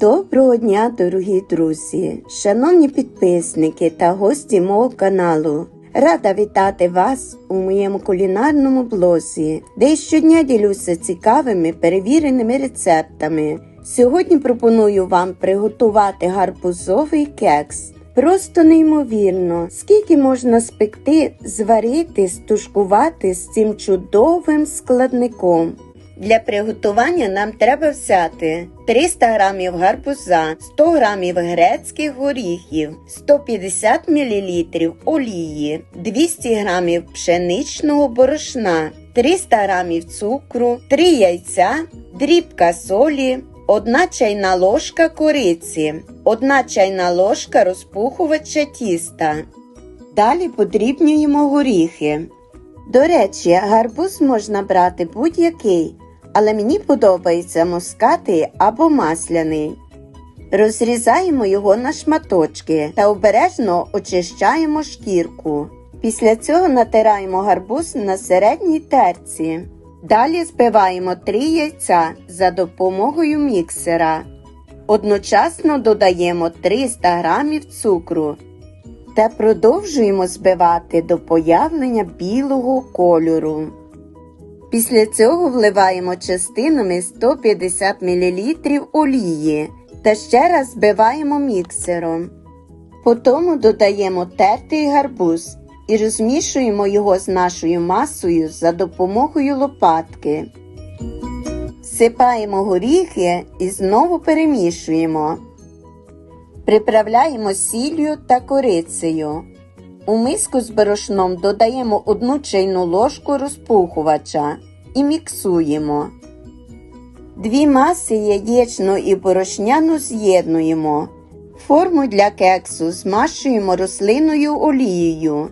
Доброго дня, дорогі друзі, шановні підписники та гості мого каналу. Рада вітати вас у моєму кулінарному блозі, де щодня ділюся цікавими перевіреними рецептами. Сьогодні пропоную вам приготувати гарбузовий кекс. Просто неймовірно, скільки можна спекти, зварити, стушкувати з цим чудовим складником. Для приготування нам треба взяти 300 г гарбуза, 100 г грецьких горіхів, 150 мл олії, 200 г пшеничного борошна, 300 г цукру, 3 яйця, дрібка солі, 1 чайна ложка кориці, 1 чайна ложка розпухувача тіста. Далі подрібнюємо горіхи. До речі, гарбуз можна брати будь-який, але мені подобається мускатий або масляний. Розрізаємо його на шматочки та обережно очищаємо шкірку. Після цього натираємо гарбуз на середній терці. Далі збиваємо 3 яйця за допомогою міксера. Одночасно додаємо 300 г цукру та продовжуємо збивати до появлення білого кольору. Після цього вливаємо частинами 150 мл олії та ще раз збиваємо міксером. Потім додаємо тертий гарбуз і розмішуємо його з нашою масою за допомогою лопатки. Сипаємо горіхи і знову перемішуємо. Приправляємо сіллю та корицею. У миску з борошном додаємо одну чайну ложку розпухувача і міксуємо. Дві маси яєчну і борошняну з'єднуємо. Форму для кексу змащуємо рослиною олією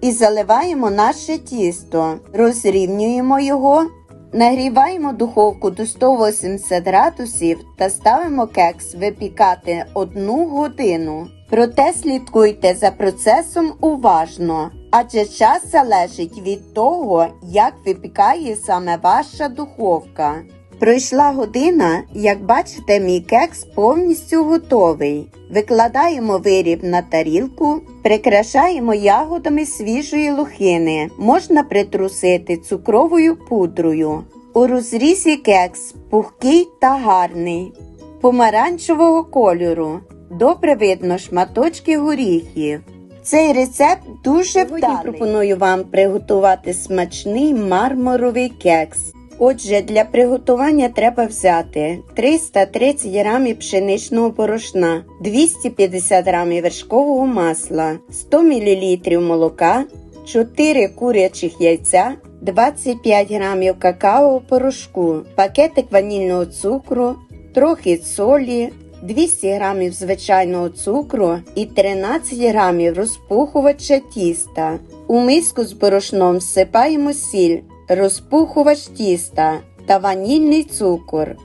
і заливаємо наше тісто, розрівнюємо його, нагріваємо духовку до 180 градусів та ставимо кекс випікати 1 годину. Проте слідкуйте за процесом уважно, адже час залежить від того, як випікає саме ваша духовка. Пройшла година, як бачите, мій кекс повністю готовий. Викладаємо виріб на тарілку, прикрашаємо ягодами свіжої лохини. Можна притрусити цукровою пудрою. У розрізі кекс пухкий та гарний, помаранчевого кольору. Добре видно шматочки горіхів. Цей рецепт дуже вдалий. пропоную вам приготувати смачний мармуровий кекс. Отже, для приготування треба взяти 330 г пшеничного борошна, 250 г вершкового масла, 100 мл молока, 4 курячих яйця, 25 г какао порошку, пакетик ванільного цукру, трохи солі, 200 г звичайного цукру і 13 г розпухувача тіста. У миску з борошном всипаємо сіль, розпухувач тіста та ванільний цукор.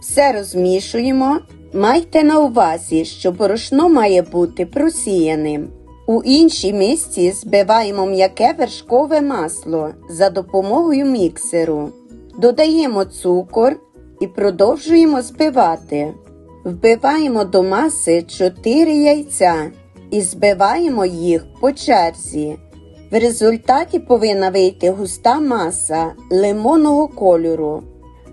Все розмішуємо. Майте на увазі, що борошно має бути просіяним. У іншій мисці збиваємо м'яке вершкове масло за допомогою міксеру. Додаємо цукор і продовжуємо збивати. Вбиваємо до маси 4 яйця і збиваємо їх по черзі. В результаті повинна вийти густа маса лимонного кольору.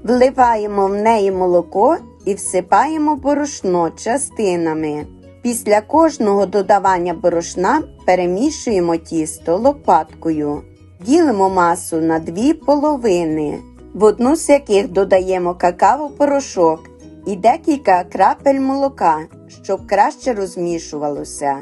Вливаємо в неї молоко і всипаємо борошно частинами. Після кожного додавання борошна перемішуємо тісто лопаткою. Ділимо масу на дві половини, в одну з яких додаємо какао-порошок і декілька крапель молока, щоб краще розмішувалося.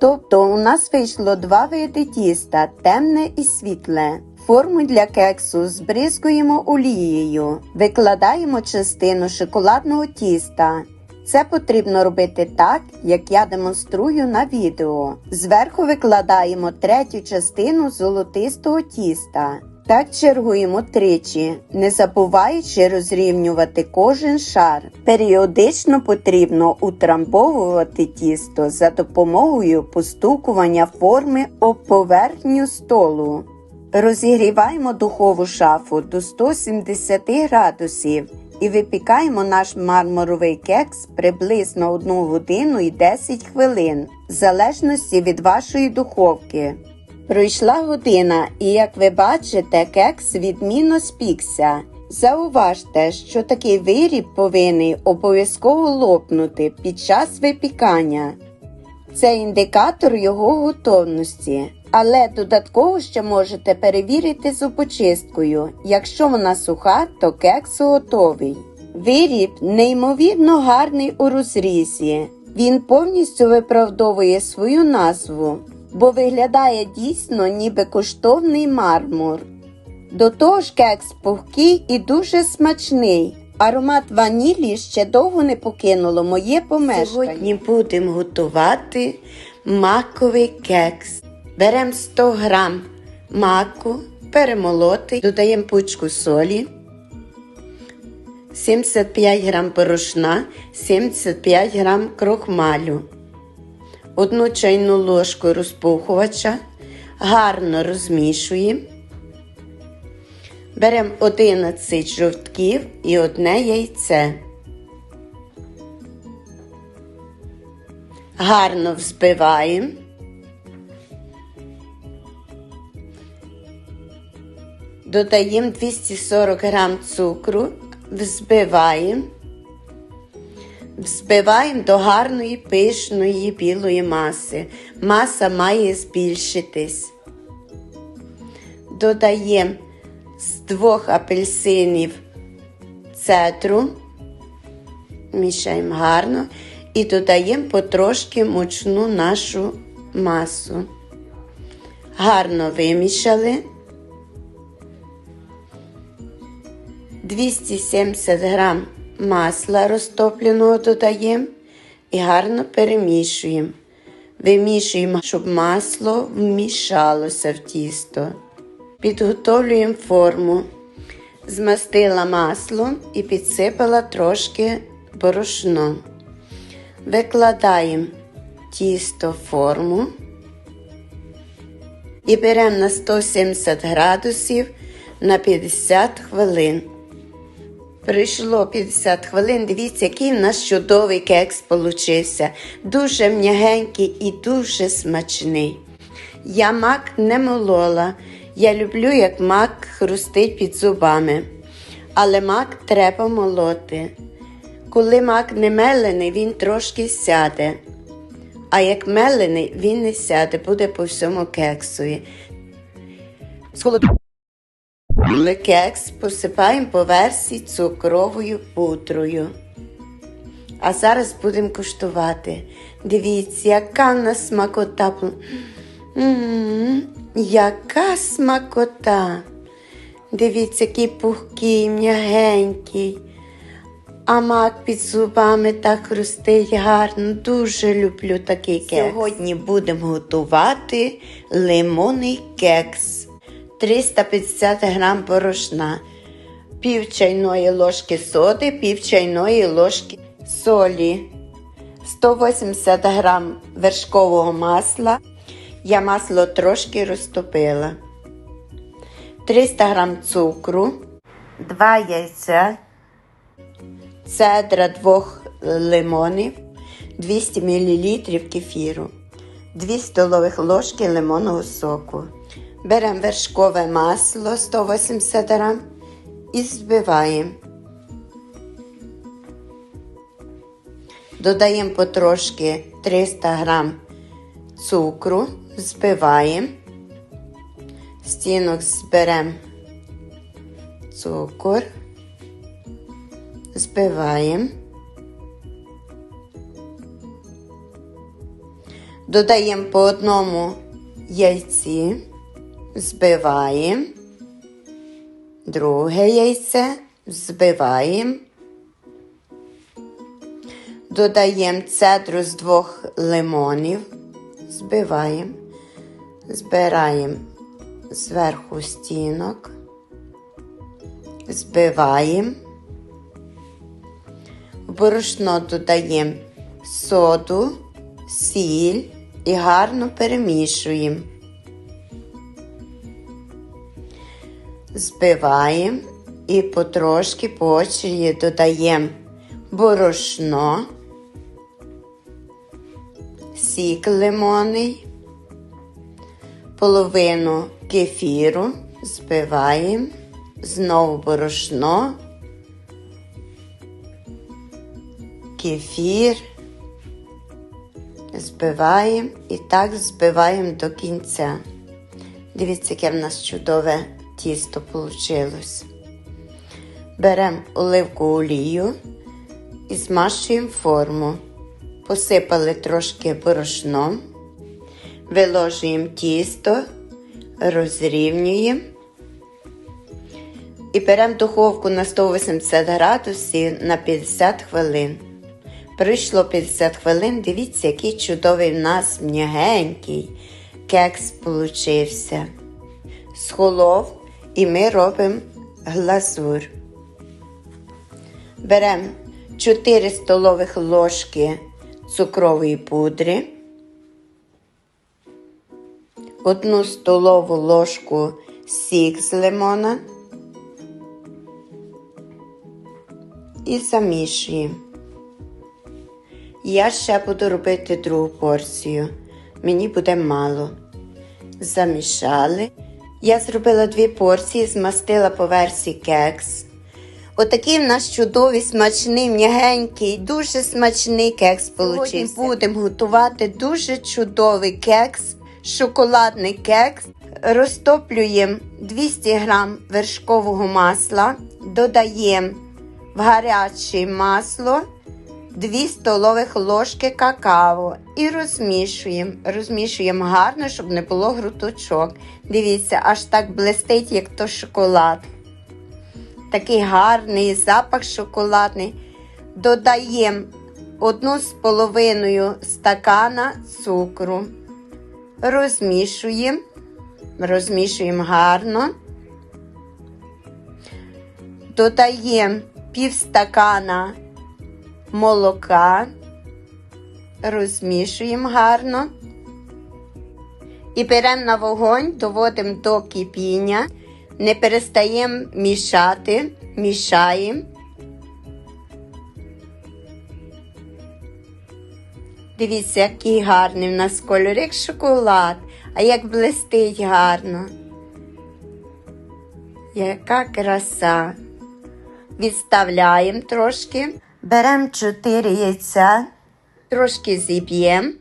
Тобто у нас вийшло два види тіста темне і світле. Форму для кексу збризкуємо олією, викладаємо частину шоколадного тіста. Це потрібно робити так, як я демонструю на відео. Зверху викладаємо третю частину золотистого тіста. Так чергуємо тричі, не забуваючи розрівнювати кожен шар. Періодично потрібно утрамбовувати тісто за допомогою постукування форми об поверхню столу. Розігріваємо духову шафу до 170 градусів і випікаємо наш мармуровий кекс приблизно 1 годину і 10 хвилин, в залежності від вашої духовки. Пройшла година, і як ви бачите, кекс відмінно спікся. Зауважте, що такий виріб повинен обов'язково лопнути під час випікання. Це індикатор його готовності. Але додатково ще можете перевірити зубочисткою. Якщо вона суха, то кекс готовий. Виріб неймовірно гарний у розрізі. Він повністю виправдовує свою назву, бо виглядає дійсно ніби коштовний мармур. До того ж кекс пухкий і дуже смачний. Аромат ванілі ще довго не покинуло моє помешкання. Сьогодні будемо готувати маковий кекс. Беремо 100 грам маку, перемолоти, додаємо пучку солі, 75 грам порошна, 75 грам крохмалю, одну чайну ложку розпухувача, гарно розмішуємо. Беремо 11 жовтків і одне яйце. Гарно взбиваємо. Додаємо 240 грам цукру, взбиваємо. Взбиваємо до гарної пишної білої маси. Маса має збільшитись. Додаємо з двох апельсинів цедру, мішаємо гарно і додаємо потрошки мучну нашу масу. Гарно вимішали. 270 грам масла розтопленого додаємо і гарно перемішуємо. Вимішуємо, щоб масло вмішалося в тісто. Підготовлюємо форму. Змастила маслом і підсипала трошки борошно. Викладаємо тісто в форму і беремо на 170 градусів на 50 хвилин. Пройшло 50 хвилин. Дивіться, який в нас чудовий кекс получився. Дуже м'ягенький і дуже смачний. Я мак не молола. Я люблю, як мак хрустить під зубами. Але мак треба молоти. Коли мак не мелений, він трошки сяде. А як мелений, він не сяде, буде по всьому кексові. З холод- Кекс посипаємо по версії цукровою пудрою. А зараз будемо куштувати. Дивіться, яка в нас смакота. М, яка смакота. Дивіться, який пухкий, м'ягенький. А мак під зубами так хрустить гарно. Дуже люблю такий кекс. Сьогодні будемо готувати лимонний кекс. 350 грам борошна, пів чайної ложки соди, пів чайної ложки солі, 180 грам вершкового масла. Я масло трошки розтопила. 300 грам цукру, 2 яйця, цедра двох лимонів, 200 мл кефіру, 2 столових ложки лимонного соку. Беремо вершкове масло 180 грам і збиваємо. Додаємо потрошки 300 грам цукру, збиваємо. Стінок зберемо цукор, збиваємо. Додаємо по одному яйці, збиваємо, друге яйце, збиваємо. Додаємо цедру з двох лимонів, збиваємо, збираємо зверху стінок, збиваємо. В борошно додаємо соду, сіль і гарно перемішуємо. Збиваємо І потрошки по очереді додаємо борошно, сік лимонний, половину кефіру, збиваємо, знову борошно, кефір, збиваємо і так збиваємо до кінця. Дивіться, яке в нас чудове тісто вийшло. Беремо оливку олію і змащуємо форму. Посипали трошки борошном, виложуємо тісто, розрівнюємо і беремо духовку на 180 градусів на 50 хвилин. Пройшло 50 хвилин, дивіться, який чудовий в нас м'ягенький кекс получився. Схолов і ми робимо глазур. Беремо 4 столових ложки цукрової пудри, 1 столову ложку сік з лимона і замішуємо. Я ще буду робити другу порцію. Мені буде мало. Замішали. Я зробила дві порції, змастила по версії кекс. Отакий в нас чудовий, смачний, м'ягенький, дуже смачний кекс получився. Сьогодні будемо готувати дуже чудовий кекс, шоколадний кекс. Розтоплюємо 200 г вершкового масла, додаємо в гаряче масло 2 столових ложки какао і розмішуємо. Розмішуємо гарно, щоб не було груточок. Дивіться, аж так блистить, як то шоколад. Такий гарний запах шоколадний. Додаємо одну з половиною стакана цукру. Розмішуємо. Розмішуємо гарно. Додаємо пів стакана молока, розмішуємо гарно. І беремо на вогонь, доводимо до кипіння, не перестаємо мішати, мішаємо. Дивіться, який гарний в нас кольор, як шоколад, а як блистить гарно. Яка краса. Відставляємо трошки. Беремо 4 яйця, трошки зіб'ємо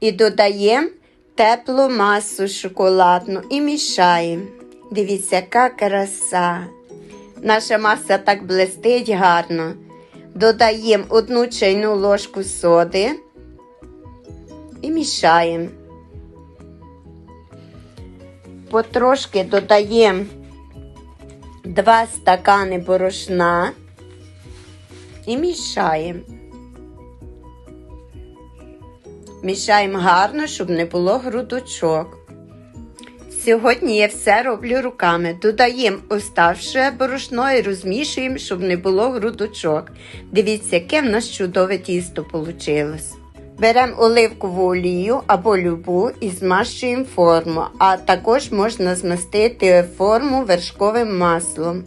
і додаємо теплу масу шоколадну і мішаємо. Дивіться, яка краса. Наша маса так блистить гарно. Додаємо одну чайну ложку соди і мішаємо. Потрошки додаємо 2 стакани борошна і мішаємо. Мішаємо гарно, щоб не було грудочок. Сьогодні я все роблю руками. Додаємо оставше борошно і розмішуємо, щоб не було грудочок. Дивіться, яке в нас чудове тісто вийшло. Беремо оливкову олію або любу і змащуємо форму, а також можна змастити форму вершковим маслом.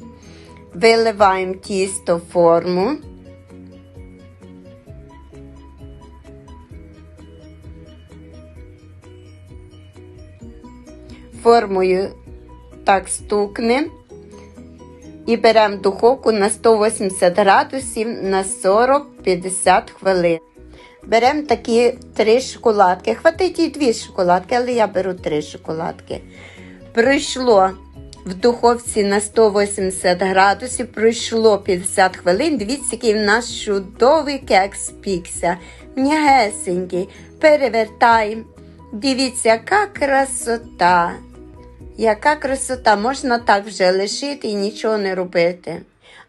Виливаємо тісто в форму. Формою так стукнемо і беремо духовку на 180 градусів на 40-50 хвилин. Беремо такі три шоколадки. Хватить і дві шоколадки, але я беру три шоколадки. Пройшло в духовці на 180 градусів, пройшло 50 хвилин. Дивіться, який в нас чудовий кекс спікся. М'ягесенький. Перевертаємо. Дивіться, яка красота. Яка красота, можна так вже лишити і нічого не робити.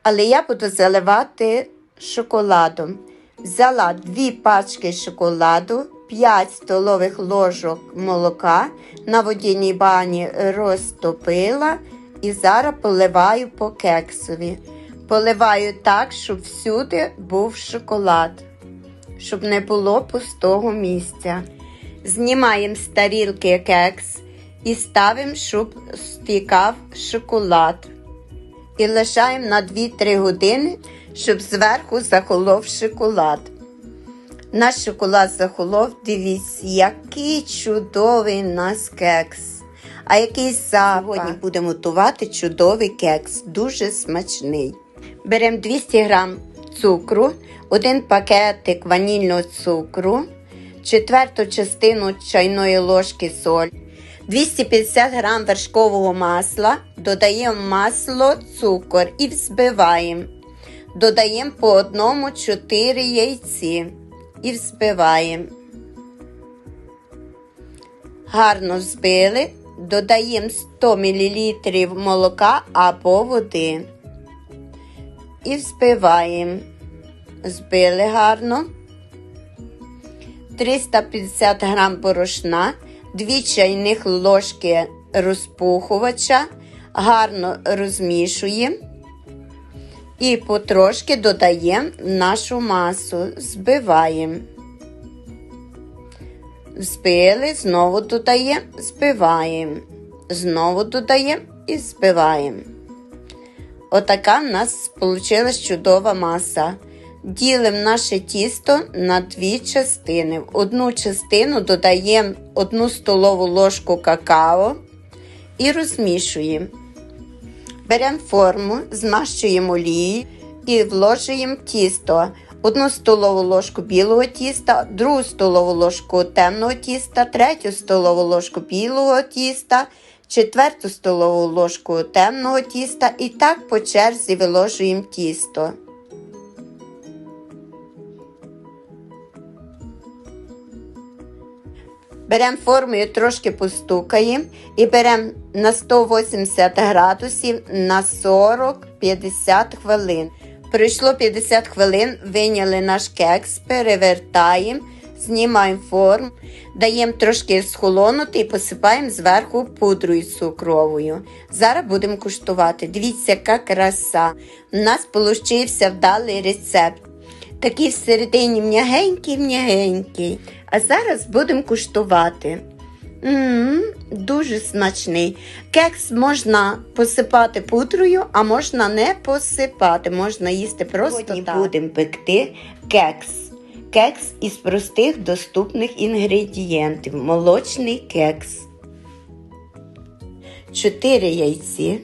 Але я буду заливати шоколадом. Взяла 2 пачки шоколаду, 5 столових ложок молока, на водяній бані розтопила і зараз поливаю по кексові. Поливаю так, щоб всюди був шоколад, щоб не було пустого місця. Знімаємо з тарілки кекс і ставимо, щоб стікав шоколад. І лишаємо на 2-3 години, щоб зверху захолов шоколад. Наш шоколад захолов, дивіться, який чудовий у нас кекс. А який запах. Сьогодні будемо готувати чудовий кекс, дуже смачний. Беремо 200 г цукру, один пакетик ванільного цукру, четверту частину чайної ложки солі, 250 г вершкового масла, додаємо масло, цукор і взбиваємо. Додаємо по одному 4 яйці і взбиваємо. Гарно взбили, додаємо 100 мл молока або води. І взбиваємо. Збили гарно. 350 г борошна, 2 чайних ложки розпухувача, гарно розмішуємо. І потрошки додаємо нашу масу, збиваємо. Збили, знову додаємо, збиваємо. Знову додаємо і збиваємо. Отака в нас вийшла чудова маса. Ділимо наше тісто на дві частини. В одну частину додаємо 1 столову ложку какао і розмішуємо. Беремо форму, змащуємо олією і вложуємо тісто. Одну столову ложку білого тіста, другу столову ложку темного тіста, третю столову ложку білого тіста, четверту столову ложку темного тіста і так по черзі виложуємо тісто. Беремо формою, трошки постукаємо і беремо на 180 градусів на 40-50 хвилин. Пройшло 50 хвилин, виняли наш кекс, перевертаємо, знімаємо форму, даємо трошки схолонути і посипаємо зверху пудрою цукровою. Зараз будемо куштувати. Дивіться, яка краса. У нас вийшов вдалий рецепт. Такий всередині м'ягенький-м'ягенький. А зараз будемо куштувати. М-м, дуже смачний. Кекс можна посипати пудрою, а можна не посипати. Можна їсти просто Сьогодні так. будемо пекти кекс. Кекс із простих доступних інгредієнтів. Молочний кекс. 4 яйці,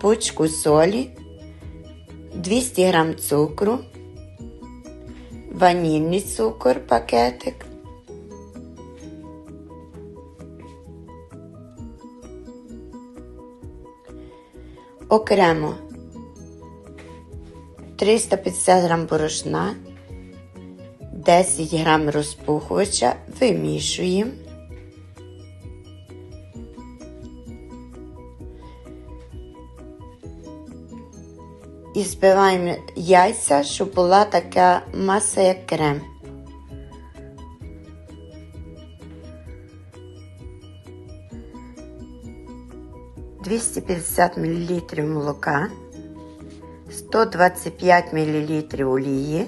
пучку солі, 200 г цукру, ванільний цукор пакетик. Окремо 350 грам борошна, 10 грам розпухувача вимішуємо. І збиваємо яйця, щоб була така маса, як крем. Двісті п'ятдесят мл молока, 125 мл олії,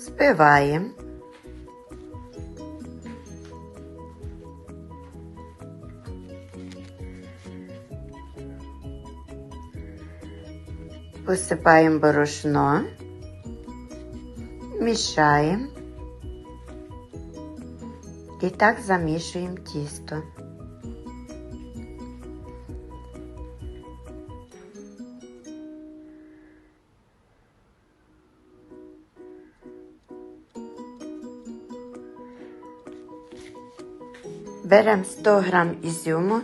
збиваємо. Посипаємо борошно, мішаємо і так замішуємо тісто. Беремо 100 г ізюму,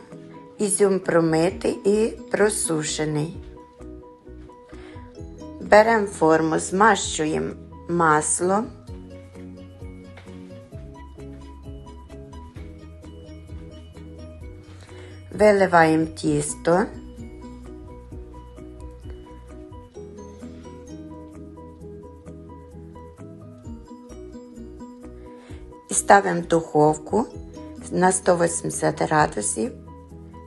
ізюм промитий і просушений. Беремо форму, змащуємо масло. Виливаємо тісто. І ставимо духовку на 180 градусів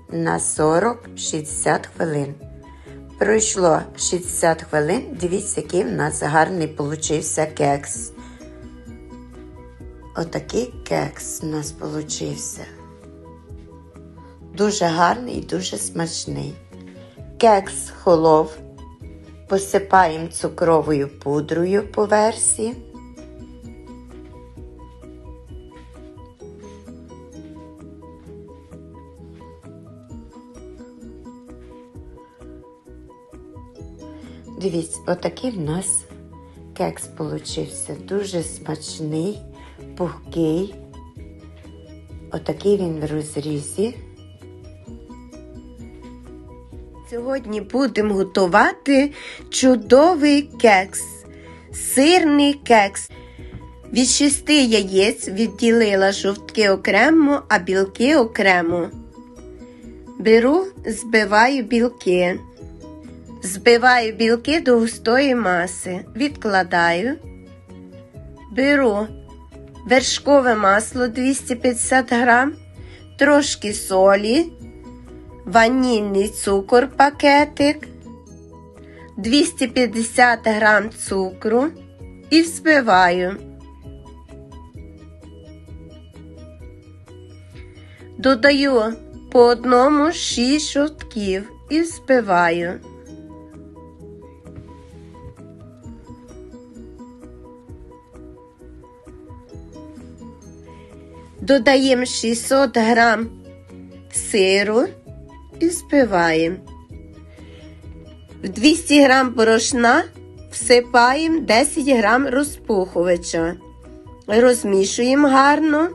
на 40-60 хвилин. Пройшло 60 хвилин. Дивіться, який в нас гарний получився кекс. Отакий кекс у нас получився. Дуже гарний і дуже смачний. Кекс холов. Посипаємо цукровою пудрою по версі. Дивіться, отакий в нас кекс получився. Дуже смачний, пухкий. Отакий він в розрізі. Сьогодні будемо готувати чудовий кекс, сирний кекс. Від шести яєць відділила жовтки окремо, а білки окремо. Беру, збиваю білки. Збиваю білки до густої маси, відкладаю. Беру вершкове масло 250 грам, трошки солі, ванільний цукор пакетик, 250 грам цукру і взбиваю. Додаю по одному 6 жовтків і взбиваю. Додаємо 600 грам сиру і збиваємо. В 200 грам борошна всипаємо 10 грам розпухувача. Розмішуємо гарно.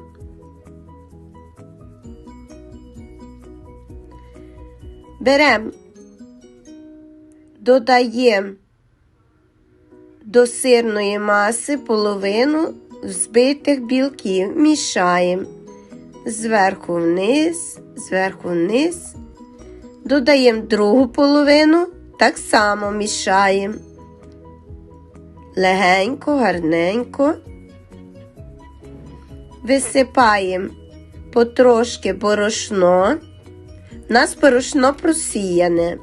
Беремо, додаємо до сирної маси половину взбитих білків, мішаємо зверху вниз, зверху вниз. Додаємо другу половину, так само мішаємо. Легенько, гарненько. Висипаємо потрошки борошно. У нас борошно просіяне.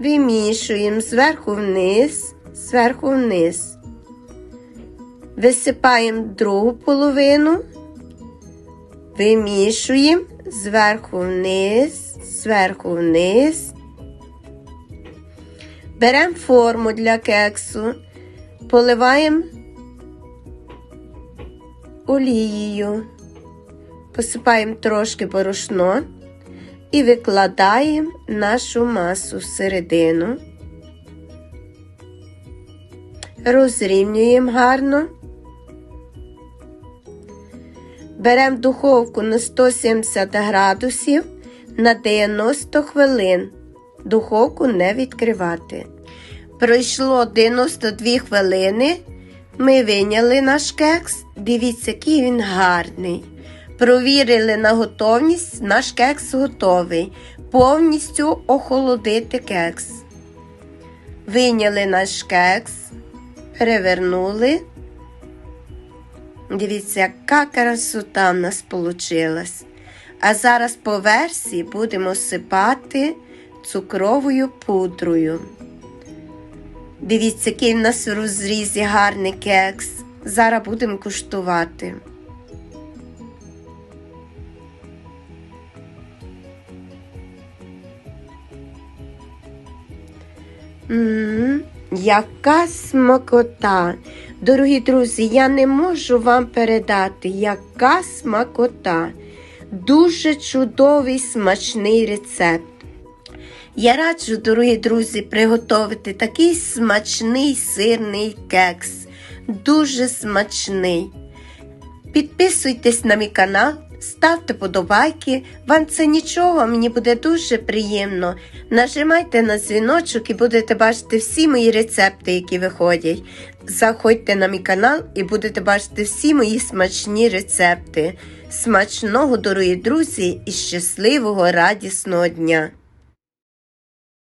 Вимішуємо зверху вниз, зверху вниз. Висипаємо другу половину, вимішуємо зверху вниз, зверху вниз. Беремо форму для кексу, поливаємо олією, посипаємо трошки борошно і викладаємо нашу масу всередину. Розрівнюємо гарно. Беремо духовку на 170 градусів на 90 хвилин. Духовку не відкривати. Пройшло 92 хвилини. Ми виняли наш кекс. Дивіться, який він гарний. Провірили на готовність, наш кекс готовий. Повністю охолодити кекс. Виняли наш кекс, перевернули. Дивіться, яка красота в нас вийшла. А зараз по версії будемо сипати цукровою пудрою. Дивіться, який в нас в розрізі гарний кекс. Зараз будемо куштувати. Ммм, яка смакота! Дорогі друзі, я не можу вам передати, яка смакота. Дуже чудовий смачний рецепт. Я раджу, дорогі друзі, приготувати такий смачний сирний кекс. Дуже смачний. Підписуйтесь на мій канал, ставте подобайки. Вам це нічого, мені буде дуже приємно. Нажимайте на дзвіночок і будете бачити всі мої рецепти, які виходять. Заходьте на мій канал і будете бачити всі мої смачні рецепти. Смачного, дорогі друзі, і щасливого радісного дня!